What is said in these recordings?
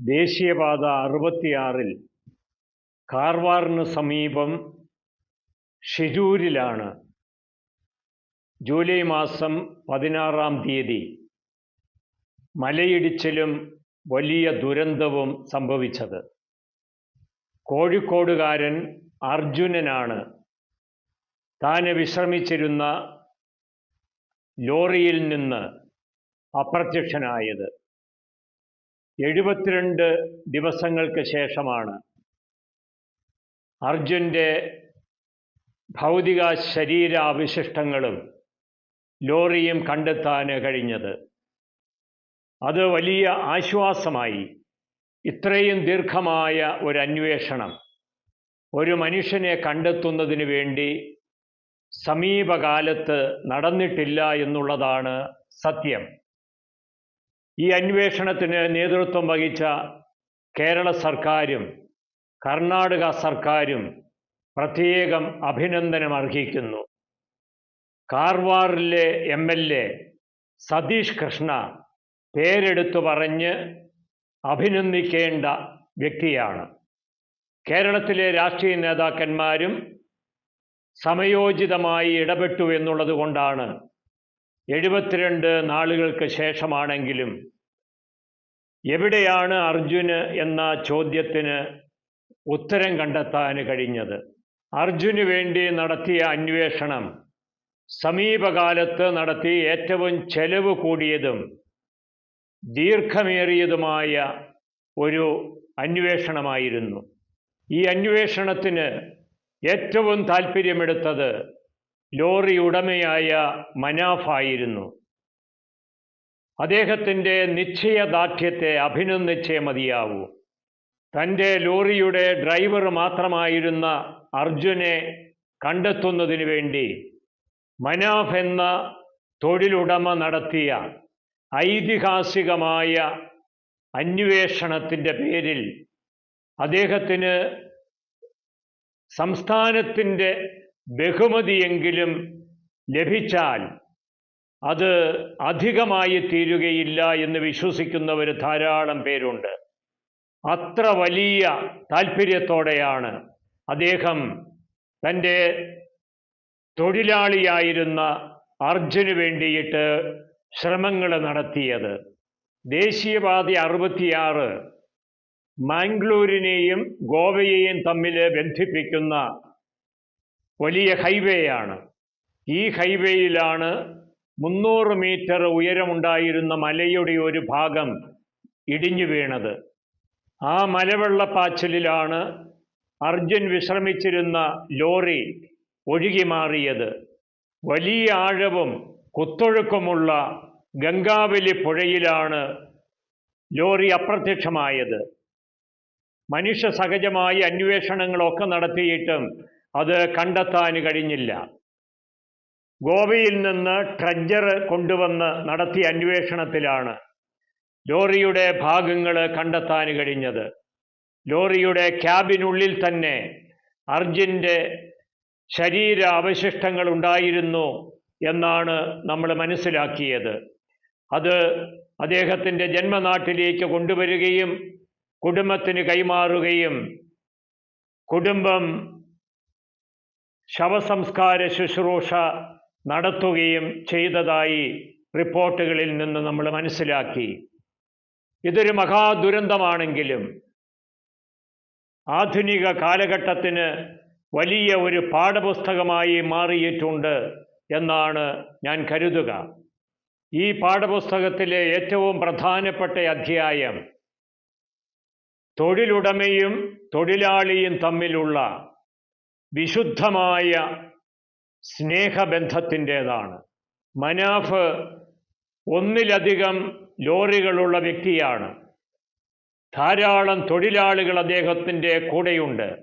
ദേശീയപാത അറുപത്തിയാറിൽ കാർവാറിന് സമീപം ഷിരൂരിലാണ് ജൂലൈ മാസം പതിനാറാം തീയതി മലയിടിച്ചിലും വലിയ ദുരന്തവും സംഭവിച്ചത്. കോഴിക്കോടുകാരൻ അർജുനനാണ്. താന് വിശ്രമിച്ചിരുന്ന ലോറിയിൽ നിന്ന് അപ്രത്യക്ഷനായത്. എഴുപത്തിരണ്ട് ദിവസങ്ങൾക്ക് ശേഷമാണ് അർജുന്റെ ഭൗതിക ശരീരാവശിഷ്ടങ്ങളും ലോറിയും കണ്ടെത്താൻ കഴിഞ്ഞത്. അത് വലിയ ആശ്വാസമായി. ഇത്രയും ദീർഘമായ ഒരു അന്വേഷണം ഒരു മനുഷ്യനെ കണ്ടെത്തുന്നതിന് വേണ്ടി സമീപകാലത്ത് നടന്നിട്ടില്ല എന്നുള്ളതാണ് സത്യം. ഈ അന്വേഷണത്തിന് നേതൃത്വം വഹിച്ച കേരള സർക്കാരും കർണാടക സർക്കാരും പ്രത്യേകം അഭിനന്ദനം അർഹിക്കുന്നു. കാർവാറിലെ M L A Satish Krishna പേരെടുത്തു പറഞ്ഞ് അഭിനന്ദിക്കേണ്ട വ്യക്തിയാണ്. കേരളത്തിലെ രാഷ്ട്രീയ നേതാക്കന്മാരും സമയോചിതമായി ഇടപെട്ടു എന്നുള്ളത് കൊണ്ടാണ് എഴുപത്തിരണ്ട് നാളുകൾക്ക് ശേഷമാണെങ്കിലും എവിടെയാണ് അർജുന് എന്ന ചോദ്യത്തിന് ഉത്തരം കണ്ടെത്താൻ കഴിഞ്ഞത്? അർജുന് വേണ്ടി നടത്തിയ അന്വേഷണം സമീപകാലത്ത് നടത്തി ഏറ്റവും ചെലവ് കൂടിയതും ദീർഘമേറിയതുമായ ഒരു അന്വേഷണമായിരുന്നു. ഈ അന്വേഷണത്തിന് ഏറ്റവും താല്പര്യമെടുത്തത് ലോറി ഉടമയായ മനാഫായിരുന്നു അദ്ദേഹത്തിന്റെ നിശ്ചയദാർഢ്യത്തെ അഭിനന്ദിച്ചേ മതിയാവൂ. തന്റെ ലോറിയുടെ ഡ്രൈവർ മാത്രമായിരുന്ന അർജുനെ കണ്ടെത്തുന്നതിന് വേണ്ടി മനാഫ് എന്ന തൊഴിലുടമ നടത്തിയ ഐതിഹാസികമായ അന്വേഷണത്തിന്റെ പേരിൽ അദ്ദേഹത്തിന് സംസ്ഥാനത്തിന്റെ ബഹുമതിയെങ്കിലും ലഭിച്ചാൽ അത് അധികമായി തീരുകയില്ല എന്ന് വിശ്വസിക്കുന്നവർ ധാരാളം പേരുണ്ട്. അത്ര വലിയ താല്പര്യത്തോടെയാണ് അദ്ദേഹം തന്റെ തൊഴിലാളിയായിരുന്ന അർജുന് വേണ്ടിയിട്ട് ശ്രമങ്ങൾ നടത്തിയത്. ദേശീയപാത അറുപത്തിയാറ് മാംഗ്ലൂരിനെയും ഗോവയെയും തമ്മിൽ ബന്ധിപ്പിക്കുന്ന വലിയ ഹൈവേയാണ്. ഈ ഹൈവേയിലാണ് മുന്നൂറ് മീറ്റർ ഉയരമുണ്ടായിരുന്ന മലയുടെ ഒരു ഭാഗം ഇടിഞ്ഞു വീണത്. ആ മലവെള്ളപ്പാച്ചിലിലാണ് അർജുൻ വിശ്രമിച്ചിരുന്ന ലോറി ഒഴുകി മാറിയത്. വലിയ ആഴവും കുത്തൊഴുക്കുമുള്ള ഗംഗാവലി പുഴയിലാണ് ലോറി അപ്രത്യക്ഷമായത്. മനുഷ്യ സഹജമായ അന്വേഷണങ്ങളൊക്കെ നടത്തിയിട്ടും അത് കണ്ടെത്താൻ കഴിഞ്ഞില്ല. ഗോവയിൽ നിന്ന് ട്രഡ്ജർ കൊണ്ടുവന്ന് നടത്തിയ അന്വേഷണത്തിലാണ് ലോറിയുടെ ഭാഗങ്ങൾ കണ്ടെത്താൻ കഴിഞ്ഞത്. ലോറിയുടെ ക്യാബിനുള്ളിൽ തന്നെ അർജുന്റെ ശരീര അവശിഷ്ടങ്ങൾ ഉണ്ടായിരുന്നു എന്നാണ് നമ്മൾ മനസ്സിലാക്കിയത്. അത് അദ്ദേഹത്തിന്റെ ജന്മനാട്ടിലേക്ക് കൊണ്ടുവരികയും കുടുംബത്തിന് കൈമാറുകയും കുടുംബം ശവസംസ്കാര ശുശ്രൂഷ നടത്തുകയും ചെയ്തതായി റിപ്പോർട്ടുകളിൽ നിന്ന് നമ്മൾ മനസ്സിലാക്കി. ഇതൊരു മഹാദുരന്തമാണെങ്കിലും ആധുനിക കാലഘട്ടത്തിന് വലിയ ഒരു പാഠപുസ്തകമായി മാറിയിട്ടുണ്ട് എന്നാണ് ഞാൻ കരുതുക. ഈ പാഠപുസ്തകത്തിലെ ഏറ്റവും പ്രധാനപ്പെട്ട അധ്യായം തൊഴിലുടമയും തൊഴിലാളിയും തമ്മിലുള്ള വിശുദ്ധമായ സ്നേഹബന്ധത്തിന്റെതാണ്. മനാഫ് ഒന്നിലധികം ലോറികളുള്ള വ്യക്തിയാണ്. ധാരാളം തൊഴിലാളികൾ അദ്ദേഹത്തിന്റെ കൂടെയുണ്ട്.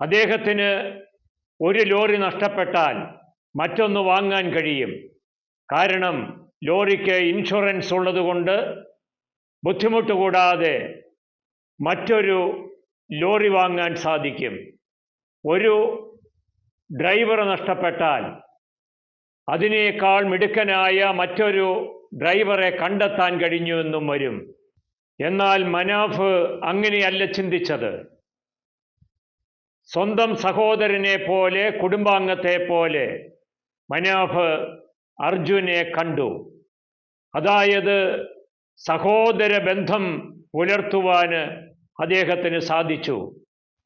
അദ്ദേഹത്തിന് ഒരു ലോറി നഷ്ടപ്പെട്ടാൽ മറ്റൊന്ന് വാങ്ങാൻ കഴിയും. കാരണം ലോറിക്ക് ഇൻഷുറൻസ് ഉള്ളതുകൊണ്ട് ബുദ്ധിമുട്ട് കൂടാതെ മറ്റൊരു ലോറി വാങ്ങാൻ സാധിക്കും. ഒരു ഡ്രൈവർ നഷ്ടപ്പെട്ടാൽ അതിനേക്കാൾ മിടുക്കനായ മറ്റൊരു ഡ്രൈവറെ കണ്ടെത്താൻ കഴിഞ്ഞു എന്നും വരും. എന്നാൽ മനാഫ് അങ്ങനെയല്ല ചിന്തിച്ചത്. സ്വന്തം സഹോദരനെ പോലെ കുടുംബാംഗത്തെ പോലെ മനാഫ് അർജുനെ കണ്ടു. അതായത് സഹോദര ബന്ധം പുലർത്തുവാന് അദ്ദേഹത്തിന് സാധിച്ചു.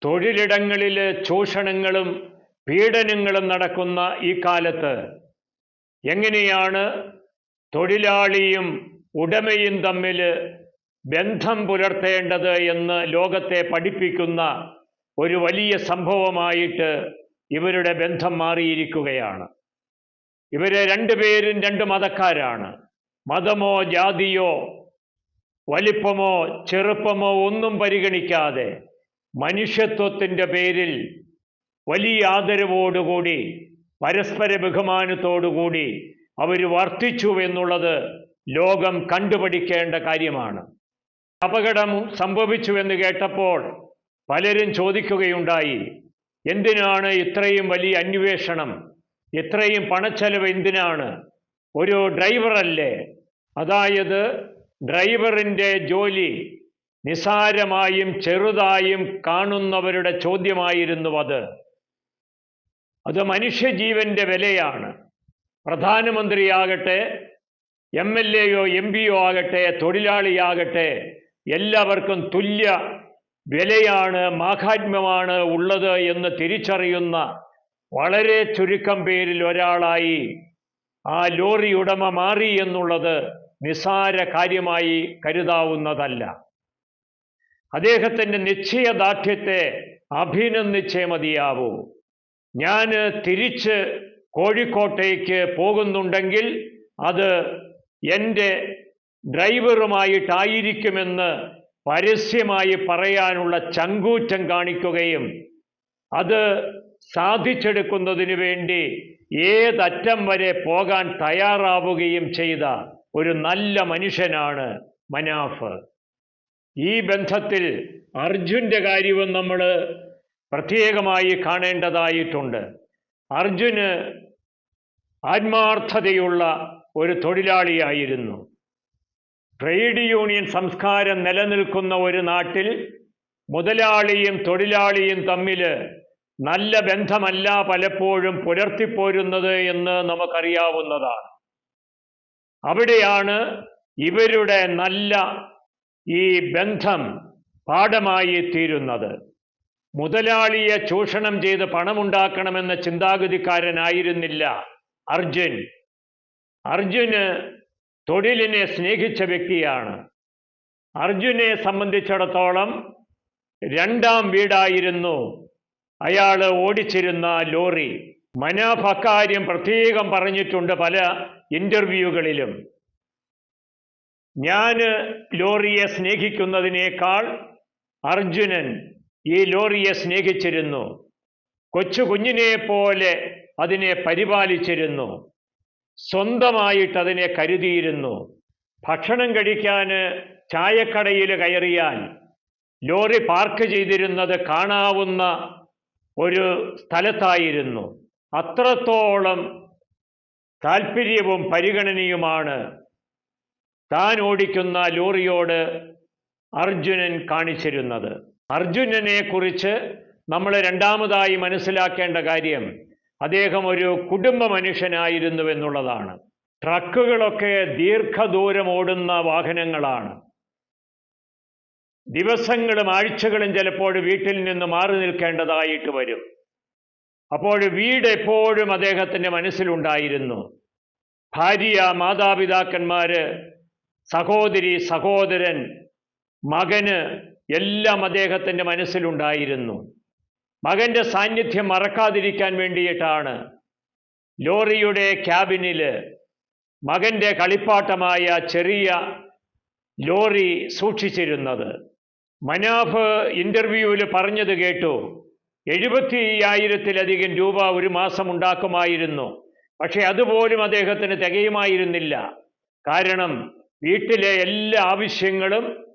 തൊഴിലിടങ്ങളിൽ ചൂഷണങ്ങളും പീഡനങ്ങളും നടക്കുന്ന ഈ കാലത്ത് എങ്ങനെയാണ് തൊഴിലാളിയും ഉടമയും തമ്മിൽ ബന്ധം പുലർത്തേണ്ടത് എന്ന് ലോകത്തെ പഠിപ്പിക്കുന്ന ഒരു വലിയ സംഭവമായിട്ട് ഇവരുടെ ബന്ധം മാറിയിരിക്കുകയാണ്. ഇവരെ രണ്ടുപേരും രണ്ട് മതക്കാരാണ്. മതമോ ജാതിയോ വലിപ്പമോ ചെറുപ്പമോ ഒന്നും പരിഗണിക്കാതെ മനുഷ്യത്വത്തിന്റെ പേരിൽ വലിയ ആദരവോടുകൂടി പരസ്പര ബഹുമാനത്തോടുകൂടി അവർ വർത്തിച്ചു എന്നുള്ളത് ലോകം കണ്ടുപഠിക്കേണ്ട കാര്യമാണ്. അപകടം സംഭവിച്ചു എന്ന് കേട്ടപ്പോൾ പലരും ചോദിക്കുകയുണ്ടായി എന്തിനാണ് ഇത്രയും വലിയ അന്വേഷണം? ഇത്രയും പണച്ചെലവ് എന്തിനാണ്? ഒരു ഡ്രൈവറല്ലേ? അതായത് ഡ്രൈവറിന്റെ ജോലി നിസാരമായും ചെറുതായും കാണുന്നവരുടെ ചോദ്യമായിരുന്നു അത്. അത് മനുഷ്യജീവന്റെ വിലയാണ്. പ്രധാനമന്ത്രിയാകട്ടെ എം എൽ എയോ എം പിയോ ആകട്ടെ തൊഴിലാളിയാകട്ടെ എല്ലാവർക്കും തുല്യ വിലയാണ് മാഹാത്മ്യമാണ് ഉള്ളത് എന്ന് തിരിച്ചറിയുന്ന വളരെ ചുരുക്കം പേരിൽ ഒരാളായി ആ ലോറി ഉടമ മാറി എന്നുള്ളത് നിസാര കാര്യമായി കരുതാവുന്നതല്ല. അദ്ദേഹത്തിന്റെ നിശ്ചയദാർഢ്യത്തെ അഭിനന്ദിച്ചേ മതിയാവൂ. ഞാൻ തിരിച്ച് കോഴിക്കോട്ടേക്ക് പോകുന്നുണ്ടെങ്കിൽ അത് എന്റെ ഡ്രൈവറുമായിട്ടായിരിക്കുമെന്ന് പരസ്യമായി പറയാനുള്ള ചങ്കൂറ്റം കാണിക്കുകയും അത് സാധിച്ചെടുക്കുന്നതിന് വേണ്ടി ഏതറ്റം വരെ പോകാൻ തയ്യാറാവുകയും ചെയ്ത ഒരു നല്ല മനുഷ്യനാണ് മനാഫ്. ഈ ബന്ധത്തിൽ അർജുന്റെ കാര്യവും നമ്മൾ പ്രത്യേകമായി കാണേണ്ടതായിട്ടുണ്ട്. അർജുന് ആത്മാർത്ഥതയുള്ള ഒരു തൊഴിലാളിയായിരുന്നു. ട്രേഡ് യൂണിയൻ സംസ്കാരം നിലനിൽക്കുന്ന ഒരു നാട്ടിൽ മുതലാളിയും തൊഴിലാളിയും തമ്മിൽ നല്ല ബന്ധമല്ല പലപ്പോഴും പുലർത്തിപ്പോരുന്നത് എന്ന് നമുക്കറിയാവുന്നതാണ്. അവിടെയാണ് ഇവരുടെ നല്ല ഈ ബന്ധം പാഠമായി തീരുന്നത്. മുതലാളിയെ ചൂഷണം ചെയ്ത് പണമുണ്ടാക്കണമെന്ന ചിന്താഗതിക്കാരനായിരുന്നില്ല അർജുൻ. അർജുന് തൊഴിലിനെ സ്നേഹിച്ച വ്യക്തിയാണ്. അർജുനെ സംബന്ധിച്ചിടത്തോളം രണ്ടാം വീടായിരുന്നു. അയാൾ ഓടിച്ചിരുന്ന ലോറി. മനാഫ് അക്കാര്യം പ്രത്യേകം പറഞ്ഞിട്ടുണ്ട് പല ഇന്റർവ്യൂകളിലും ഞാൻ ലോറിയെ സ്നേഹിക്കുന്നതിനേക്കാൾ അർജുനൻ ഈ ലോറിയെ സ്നേഹിച്ചിരുന്നു. കൊച്ചു കുഞ്ഞിനെ പോലെ അതിനെ പരിപാലിച്ചിരുന്നു. സ്വന്തമായിട്ട് അതിനെ കരുതിയിരുന്നു. ഭക്ഷണം കഴിക്കാൻ ചായക്കടയിൽ കയറിയാൽ ലോറി പാർക്ക് ചെയ്തിരുന്നത് കാണാവുന്ന ഒരു സ്ഥലത്തായിരുന്നു. അത്രത്തോളം താല്പര്യവും പരിഗണനയുമാണ്. താൻ ഓടിക്കുന്ന ലോറിയോട് അർജുനൻ കാണിച്ചിരുന്നത്. അർജുനനെ കുറിച്ച് നമ്മൾ രണ്ടാമതായി മനസ്സിലാക്കേണ്ട കാര്യം അദ്ദേഹം ഒരു കുടുംബ മനുഷ്യനായിരുന്നു എന്നുള്ളതാണ്. ട്രക്കുകളൊക്കെ ദീർഘദൂരം ഓടുന്ന വാഹനങ്ങളാണ്. ദിവസങ്ങളും ആഴ്ചകളും ചിലപ്പോൾ വീട്ടിൽ നിന്ന് മാറി നിൽക്കേണ്ടതായിട്ട് വരും. അപ്പോൾ വീട് എപ്പോഴും അദ്ദേഹത്തിന്റെ മനസ്സിലുണ്ടായിരുന്നു. ഭാര്യ മാതാപിതാക്കന്മാർ സഹോദരി സഹോദരൻ മകന് എല്ലാം അദ്ദേഹത്തിന്റെ മനസ്സിലുണ്ടായിരുന്നു. മകന്റെ സാന്നിധ്യം മറക്കാതിരിക്കാൻ വേണ്ടിയിട്ടാണ് ലോറിയുടെ ക്യാബിനിൽ മകന്റെ കളിപ്പാട്ടമായ ചെറിയ ലോറി സൂക്ഷിച്ചിരുന്നത്. മനാഫ് ഇന്റർവ്യൂവിൽ പറഞ്ഞത് കേട്ടു. എഴുപത്തി അയ്യായിരത്തിലധികം രൂപ ഒരു മാസം ഉണ്ടാക്കുമായിരുന്നു. പക്ഷെ അതുപോലും അദ്ദേഹത്തിന് തികയുമായിരുന്നില്ല. കാരണം വീട്ടിലെ എല്ലാ ആവശ്യങ്ങളും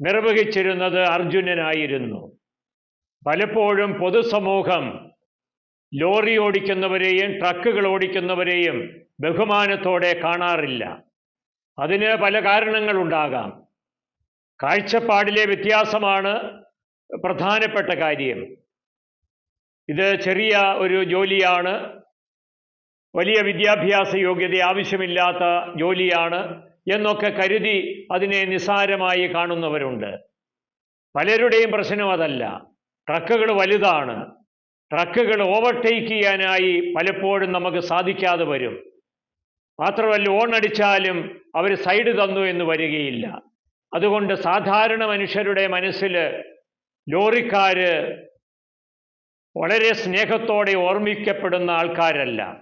നിർവഹിച്ചിരുന്നത് അർജുനനായിരുന്നു. പലപ്പോഴും പൊതുസമൂഹം ലോറി ഓടിക്കുന്നവരെയും ട്രക്കുകൾ ഓടിക്കുന്നവരെയും ബഹുമാനത്തോടെ കാണാറില്ല. അതിന് പല കാരണങ്ങളുണ്ടാകാം. കാഴ്ചപ്പാടിലെ വ്യത്യാസമാണ് പ്രധാനപ്പെട്ട കാര്യം. ഇത് ചെറിയ ഒരു ജോലിയാണ്. വലിയ വിദ്യാഭ്യാസ യോഗ്യത ആവശ്യമില്ലാത്ത ജോലിയാണ് എന്നൊക്കെ കരുതി അതിനെ നിസാരമായി കാണുന്നവരുണ്ട്. പലരുടെയും പ്രശ്നം അതല്ല. ട്രക്കുകൾ വലുതാണ്. ട്രക്കുകൾ ഓവർടേക്ക് ചെയ്യാനായി പലപ്പോഴും നമുക്ക് സാധിക്കാതെ വരും. മാത്രമല്ല ഓൺ അടിച്ചാലും അവർ സൈഡ് തന്നു എന്ന് വരികയില്ല. അതുകൊണ്ട് സാധാരണ മനുഷ്യരുടെ മനസ്സിൽ ലോറിക്കാര് വളരെ സ്നേഹത്തോടെ ഓർമ്മിക്കപ്പെടുന്ന ആൾക്കാരല്ല.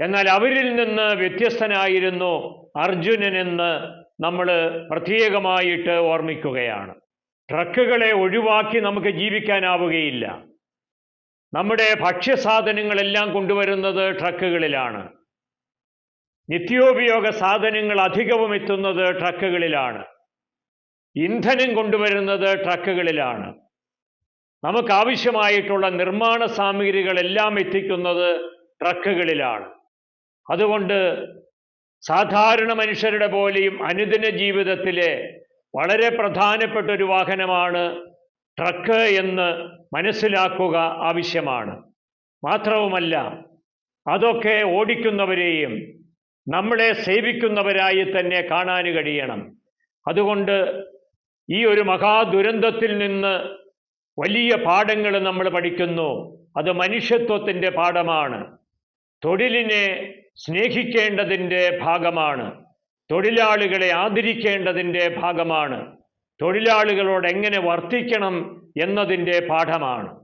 എന്നാൽ അവരിൽ നിന്ന് വ്യത്യസ്തനായിരുന്നു അർജുനനെന്ന് നമ്മൾ പ്രത്യേകമായിട്ട് ഓർമ്മിക്കുകയാണ്. ട്രക്കുകളെ ഒഴിവാക്കി നമുക്ക് ജീവിക്കാനാവുകയില്ല. നമ്മുടെ ഭക്ഷ്യസാധനങ്ങളെല്ലാം കൊണ്ടുവരുന്നത് ട്രക്കുകളിലാണ്. നിത്യോപയോഗ സാധനങ്ങൾ അധികവും എത്തുന്നത് ട്രക്കുകളിലാണ്. ഇന്ധനം കൊണ്ടുവരുന്നത് ട്രക്കുകളിലാണ്. നമുക്ക് ആവശ്യമായിട്ടുള്ള നിർമ്മാണ സാമഗ്രികളെല്ലാം എത്തിക്കുന്നത് ട്രക്കുകളിലാണ്. അതുകൊണ്ട് സാധാരണ മനുഷ്യരുടെ പോലെയും അനുദിന ജീവിതത്തിലെ വളരെ പ്രധാനപ്പെട്ട ഒരു വാഹനമാണ് ട്രക്ക് എന്ന് മനസ്സിലാക്കുക ആവശ്യമാണ്. മാത്രവുമല്ല അതൊക്കെ ഓടിക്കുന്നവരെയും നമ്മളെ സേവിക്കുന്നവരായി തന്നെ കാണാൻ കഴിയണം. അതുകൊണ്ട് ഈ ഒരു മഹാദുരന്തത്തിൽ നിന്ന് വലിയ പാഠങ്ങൾ നമ്മൾ പഠിക്കുന്നു. അത് മനുഷ്യത്വത്തിന്റെ പാഠമാണ്. തൊഴിലിനെ സ്നേഹിക്കേണ്ടതിന്റെ ഭാഗമാണ്. തൊഴിലാളികളെ ആദരിക്കേണ്ടതിന്റെ ഭാഗമാണ്. തൊഴിലാളികളോട് എങ്ങനെ വർത്തിക്കണം എന്നതിന്റെ പാഠമാണ്.